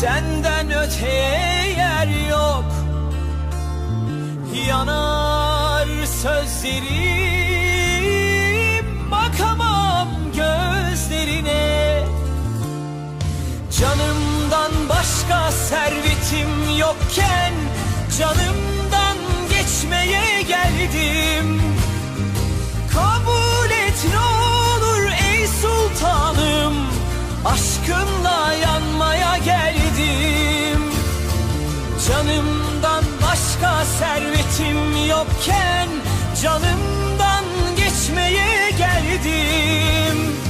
Senden öteye yer yok. Yanar sözlerim Bakamam gözlerine. Canımdan başka servetim yokken Canımdan geçmeye geldim Canımdan başka servetim yokken Canımdan geçmeye geldim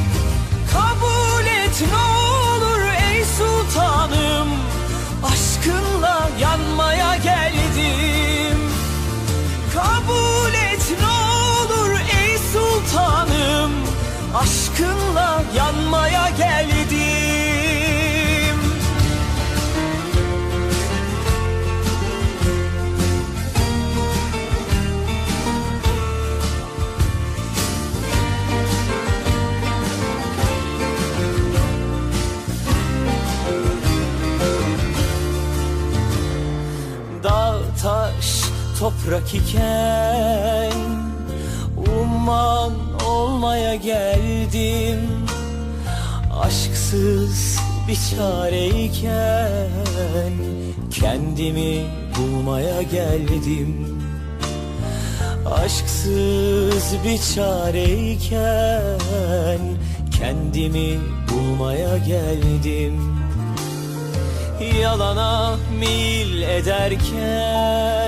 toprak iken Umman olmaya geldim. Aşksız bir çareyken Kendimi bulmaya geldim. Aşksız bir çareyken Kendimi bulmaya geldim. Yalana mil ederken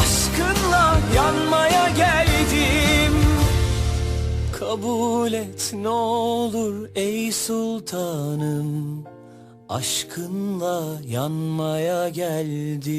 Aşkınla yanmaya geldim. Kabul et ne olur ey sultanım. Aşkınla yanmaya geldim